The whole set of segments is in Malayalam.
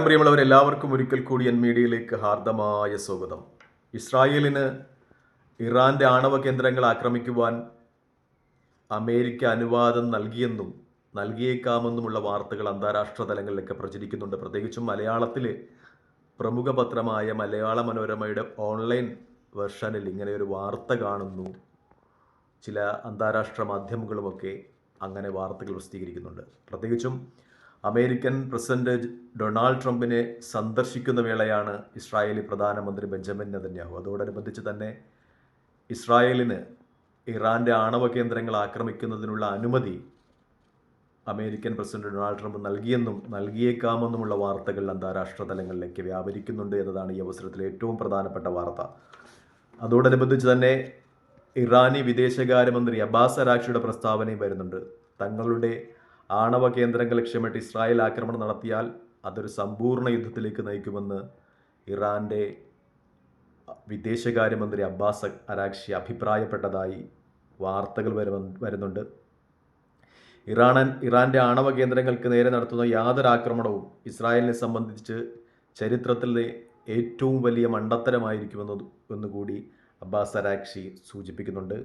പ്രിയമുള്ളവർ എല്ലാവർക്കും ഒരിക്കൽ കൂടി എൻ മീഡിയയിലേക്ക് ഹാർദമായ സ്വാഗതം. ഇസ്രായേലിന് ഇറാന്റെ ആണവ കേന്ദ്രങ്ങൾ ആക്രമിക്കുവാൻ അമേരിക്ക അനുവാദം നൽകിയെന്നും നൽകിയേക്കാമെന്നുമുള്ള വാർത്തകൾ അന്താരാഷ്ട്ര തലങ്ങളിലൊക്കെ പ്രചരിക്കുന്നുണ്ട്. പ്രത്യേകിച്ചും മലയാളത്തിലെ പ്രമുഖ പത്രമായ മലയാള മനോരമയുടെ ഓൺലൈൻ വെർഷനിൽ ഇങ്ങനെ ഒരു വാർത്ത കാണുന്നു. ചില അന്താരാഷ്ട്ര മാധ്യമങ്ങളുമൊക്കെ അങ്ങനെ വാർത്തകൾ പ്രസിദ്ധീകരിക്കുന്നുണ്ട്. പ്രത്യേകിച്ചും അമേരിക്കൻ പ്രസിഡന്റ് ഡൊണാൾഡ് ട്രംപിനെ സന്ദർശിക്കുന്ന വേളയാണ് ഇസ്രായേലി പ്രധാനമന്ത്രി ബെഞ്ചമിൻ നെതന്യാഹു. അതോടനുബന്ധിച്ച് തന്നെ ഇസ്രായേലിന് ഇറാന്റെ ആണവ കേന്ദ്രങ്ങൾ ആക്രമിക്കുന്നതിനുള്ള അനുമതി അമേരിക്കൻ പ്രസിഡന്റ് ഡൊണാൾഡ് ട്രംപ് നൽകിയെന്നും നൽകിയേക്കാമെന്നുമുള്ള വാർത്തകൾ അന്താരാഷ്ട്ര തലങ്ങളിലേക്ക് വ്യാപരിക്കുന്നുണ്ട് എന്നതാണ് ഈ അവസരത്തിലെ ഏറ്റവും പ്രധാനപ്പെട്ട വാർത്ത. അതോടനുബന്ധിച്ച് തന്നെ ഇറാനി വിദേശകാര്യമന്ത്രി അബ്ബാസ് അരാക്ഷിയുടെ പ്രസ്താവനയും വരുന്നുണ്ട്. തങ്ങളുടെ ആണവ കേന്ദ്രങ്ങൾ ലക്ഷ്യമിട്ട് ഇസ്രായേൽ ആക്രമണം നടത്തിയാൽ അതൊരു സമ്പൂർണ യുദ്ധത്തിലേക്ക് നയിക്കുമെന്ന് ഇറാന്റെ വിദേശകാര്യമന്ത്രി അബ്ബാസ് അരാക്ഷി അഭിപ്രായപ്പെട്ടതായി വാർത്തകൾ വരുന്നുണ്ട്. ഇറാനൻ ഇറാന്റെ ആണവ കേന്ദ്രങ്ങൾക്ക് നേരെ നടത്തുന്ന യാതൊരു ആക്രമണവും ഇസ്രായേലിനെ സംബന്ധിച്ച് ചരിത്രത്തിലെ ഏറ്റവും വലിയ മണ്ടത്തരമായിരിക്കുമെന്ന് എന്നുകൂടി അബ്ബാസ് അരാക്ഷി സൂചിപ്പിക്കുന്നുണ്ട്.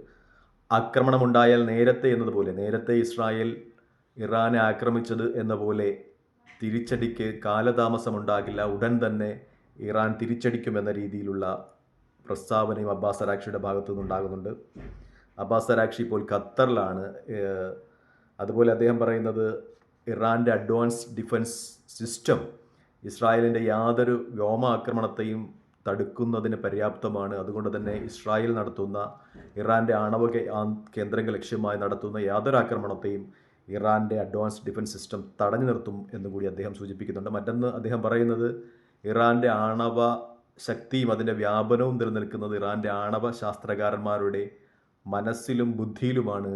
ആക്രമണമുണ്ടായാൽ നേരത്തെ എന്നതുപോലെ നേരത്തെ ഇസ്രായേൽ ഇറാനെ ആക്രമിച്ചത് എന്ന പോലെ തിരിച്ചടിക്ക് കാലതാമസമുണ്ടാകില്ല. ഉടൻ തന്നെ ഇറാൻ തിരിച്ചടിക്കുമെന്ന രീതിയിലുള്ള പ്രസ്താവനയും അബ്ബാസ് അരാക്ഷിയുടെ ഭാഗത്തു നിന്നുണ്ടാകുന്നുണ്ട്. അബ്ബാസ് അരാക്ഷി ഇപ്പോൾ ഖത്തറിലാണ്. അതുപോലെ അദ്ദേഹം പറയുന്നത് ഇറാന്റെ അഡ്വാൻസ് ഡിഫൻസ് സിസ്റ്റം ഇസ്രായേലിന്റെ യാതൊരു വ്യോമാക്രമണത്തെയും തടുക്കുന്നതിന് പര്യാപ്തമാണ്. അതുകൊണ്ട് തന്നെ ഇസ്രായേൽ നടത്തുന്ന ഇറാന്റെ ആണവ കേന്ദ്രങ്ങൾ ലക്ഷ്യമായി നടത്തുന്ന യാതൊരു ആക്രമണത്തെയും ഇറാന്റെ അഡ്വാൻസ് ഡിഫൻസ് സിസ്റ്റം തടഞ്ഞു നിർത്തും എന്നുകൂടി അദ്ദേഹം സൂചിപ്പിക്കുന്നുണ്ട്. മറ്റൊന്ന് അദ്ദേഹം പറയുന്നത് ഇറാന്റെ ആണവ ശക്തിയും അതിന്റെ വ്യാപനവും നിലനിൽക്കുന്നത് ഇറാന്റെ ആണവ ശാസ്ത്രകാരന്മാരുടെ മനസ്സിലും ബുദ്ധിയിലുമാണ്.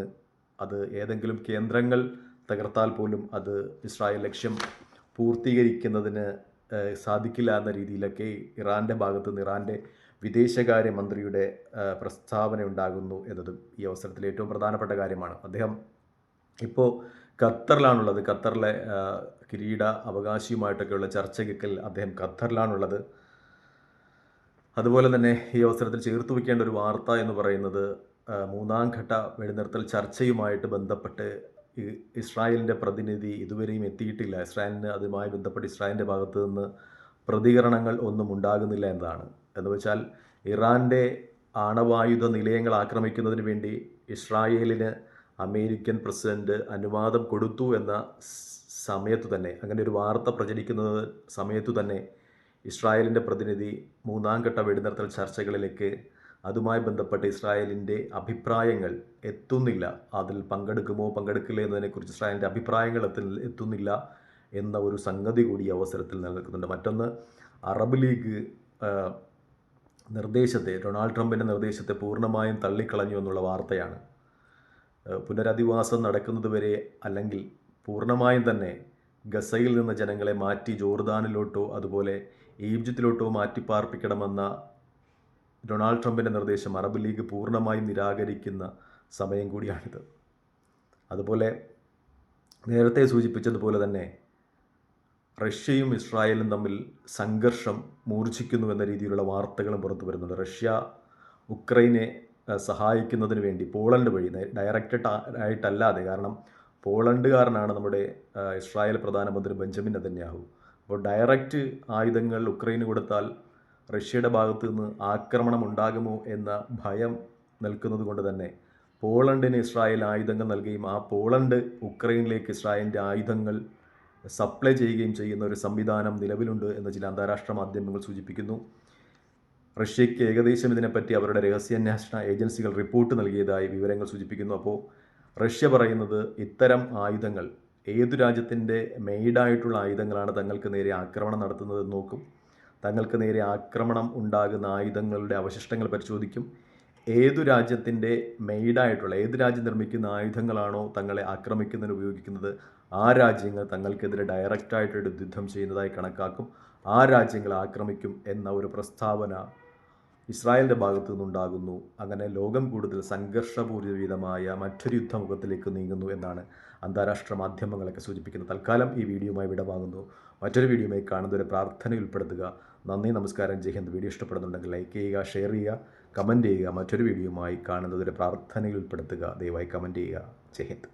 അത് ഏതെങ്കിലും കേന്ദ്രങ്ങൾ തകർത്താൽ പോലും അത് ഇസ്രായേൽ ലക്ഷ്യം പൂർത്തീകരിക്കുന്നതിന് സാധിക്കില്ല എന്ന രീതിയിലൊക്കെ ഇറാന്റെ ഭാഗത്ത് നിന്ന് ഇറാന്റെ വിദേശകാര്യമന്ത്രിയുടെ പ്രസ്താവന ഉണ്ടാകുന്നു എന്നതും ഈ അവസരത്തിൽ ഏറ്റവും പ്രധാനപ്പെട്ട കാര്യമാണ്. അദ്ദേഹം ഇപ്പോൾ ഖത്തറിലാണുള്ളത്. ഖത്തറിലെ കിരീട അവകാശിയുമായിട്ടൊക്കെയുള്ള ചർച്ചയ്ക്കൽ അദ്ദേഹം ഖത്തറിലാണുള്ളത്. അതുപോലെ തന്നെ ഈ അവസരത്തിൽ ചേർത്ത് വയ്ക്കേണ്ട ഒരു വാർത്ത എന്ന് പറയുന്നത് മൂന്നാം ഘട്ട വെടിനിർത്തൽ ചർച്ചയുമായിട്ട് ബന്ധപ്പെട്ട് ഇസ്രായേലിന്റെ പ്രതിനിധി ഇതുവരെയും എത്തിയിട്ടില്ല. ഇസ്രായേലിന് അതുമായി ബന്ധപ്പെട്ട് ഇസ്രായേലിന്റെ ഭാഗത്തു നിന്ന് പ്രതികരണങ്ങൾ ഒന്നും ഉണ്ടാകുന്നില്ല എന്നതാണ്. എന്ന് വെച്ചാൽ ഇറാന്റെ ആണവായുധ നിലയങ്ങൾ ആക്രമിക്കുന്നതിന് വേണ്ടി ഇസ്രായേലിന് അമേരിക്കൻ പ്രസിഡന്റ് അനുവാദം കൊടുത്തു എന്ന സമയത്ത് തന്നെ അങ്ങനെ ഒരു വാർത്ത പ്രചരിക്കുന്നത് സമയത്തു തന്നെ ഇസ്രായേലിന്റെ പ്രതിനിധി മൂന്നാം ഘട്ട വെടിനിർത്തൽ ചർച്ചകളിലേക്ക് അതുമായി ബന്ധപ്പെട്ട് ഇസ്രായേലിന്റെ അഭിപ്രായങ്ങൾ എത്തുന്നില്ല. അതിൽ പങ്കെടുക്കുമോ പങ്കെടുക്കില്ല എന്നതിനെക്കുറിച്ച് ഇസ്രായേലിന്റെ അഭിപ്രായങ്ങൾ എത്തി എത്തുന്നില്ല എന്ന ഒരു സംഗതി കൂടി അവസരത്തിൽ നിലനിൽക്കുന്നുണ്ട്. മറ്റൊന്ന് അറബ് ലീഗ് നിർദ്ദേശത്തെ ഡൊണാൾഡ് ട്രംപിന്റെ നിർദ്ദേശത്തെ പൂർണമായും തള്ളിക്കളഞ്ഞു എന്നുള്ള വാർത്തയാണ്. പുനരധിവാസം നടക്കുന്നതുവരെ അല്ലെങ്കിൽ പൂർണമായും തന്നെ ഗസയിൽ നിന്ന് ജനങ്ങളെ മാറ്റി ജോർദാനിലോട്ടോ അതുപോലെ ഈജിപ്തിലോട്ടോ മാറ്റി പാർപ്പിക്കണമെന്ന ഡൊണാൾഡ് ട്രംപിന്റെ നിർദ്ദേശം അറബ് ലീഗ് പൂർണമായും നിരാകരിക്കുന്ന സമയം കൂടിയാണിത്. അതുപോലെ നേരത്തെ സൂചിപ്പിച്ചതുപോലെ തന്നെ റഷ്യയും ഇസ്രായേലും തമ്മിൽ സംഘർഷം മൂർച്ഛിക്കുന്നു എന്ന രീതിയിലുള്ള വാർത്തകളും പുറത്തു വരുന്നുണ്ട്. റഷ്യ ഉക്രൈനെ സഹായിക്കുന്നതിന് വേണ്ടി പോളണ്ട് വഴി ഡയറക്റ്റഡ് ആയിട്ടല്ലാതെ കാരണം പോളണ്ടുകാരനാണ് നമ്മുടെ ഇസ്രായേൽ പ്രധാനമന്ത്രി ബെഞ്ചമിൻ നെതന്യാഹു. അപ്പോൾ ഡയറക്റ്റ് ആയുധങ്ങൾ ഉക്രൈന് കൊടുത്താൽ റഷ്യയുടെ ഭാഗത്തു നിന്ന് ആക്രമണം ഉണ്ടാകുമോ എന്ന ഭയം നിൽക്കുന്നത് കൊണ്ട് തന്നെ പോളണ്ടിന് ഇസ്രായേൽ ആയുധങ്ങൾ നൽകുകയും ആ പോളണ്ട് ഉക്രൈനിലേക്ക് ഇസ്രായേലിന്റെ ആയുധങ്ങൾ സപ്ലൈ ചെയ്യുകയും ചെയ്യുന്ന ഒരു സംവിധാനം നിലവിലുണ്ട് എന്ന് ചില അന്താരാഷ്ട്ര മാധ്യമങ്ങൾ സൂചിപ്പിക്കുന്നു. റഷ്യയ്ക്ക് ഏകദേശം ഇതിനെപ്പറ്റി അവരുടെ രഹസ്യാന്വേഷണ ഏജൻസികൾ റിപ്പോർട്ട് നൽകിയതായി വിവരങ്ങൾ സൂചിപ്പിക്കുന്നു. അപ്പോൾ റഷ്യ പറയുന്നത് ഇത്തരം ആയുധങ്ങൾ ഏതു രാജ്യത്തിന്റെ മെയ്ഡായിട്ടുള്ള ആയുധങ്ങളാണ് തങ്ങൾക്ക് നേരെ ആക്രമണം നടത്തുന്നത് നോക്കും. തങ്ങൾക്ക് നേരെ ആക്രമണം ഉണ്ടാകുന്ന ആയുധങ്ങളുടെ അവശിഷ്ടങ്ങൾ പരിശോധിക്കും. ഏതു രാജ്യത്തിന്റെ മെയ്ഡായിട്ടുള്ള ഏത് രാജ്യം നിർമ്മിക്കുന്ന ആയുധങ്ങളാണോ തങ്ങളെ ആക്രമിക്കുന്നതിന് ഉപയോഗിക്കുന്നത് ആ രാജ്യങ്ങൾ തങ്ങൾക്കെതിരെ ഡയറക്റ്റായിട്ട് യുദ്ധം ചെയ്യുന്നതായി കണക്കാക്കും. ആ രാജ്യങ്ങളെ ആക്രമിക്കും എന്ന ഒരു പ്രസ്താവന ഇസ്രായേലിന്റെ ഭാഗത്തു നിന്നുണ്ടാകുന്നു. അങ്ങനെ ലോകം കൂടുതൽ സംഘർഷപൂരിതമായ മറ്റൊരു യുദ്ധമുഖത്തിലേക്ക് നീങ്ങുന്നു എന്നാണ് അന്താരാഷ്ട്ര മാധ്യമങ്ങളൊക്കെ സൂചിപ്പിക്കുന്നത്. തൽക്കാലം ഈ വീഡിയോയുമായി വിടവാങ്ങുന്നു മറ്റൊരു വീഡിയോയുമായി കാണുന്നവരെ പ്രാർത്ഥന ഉൾപ്പെടുത്തുക നന്ദി നമസ്കാരം. ജയ്ഹിന്ദ് വീഡിയോ ഇഷ്ടപ്പെടുന്നുണ്ടെങ്കിൽ ലൈക്ക് ചെയ്യുക ഷെയർ ചെയ്യുക കമന്റ് ചെയ്യുക. മറ്റൊരു വീഡിയോയുമായി കാണുന്നവരെ പ്രാർത്ഥനയിൽ ഉൾപ്പെടുത്തുക ദയവായി കമന്റ് ചെയ്യുക. ജയ് ഹിന്ദ്.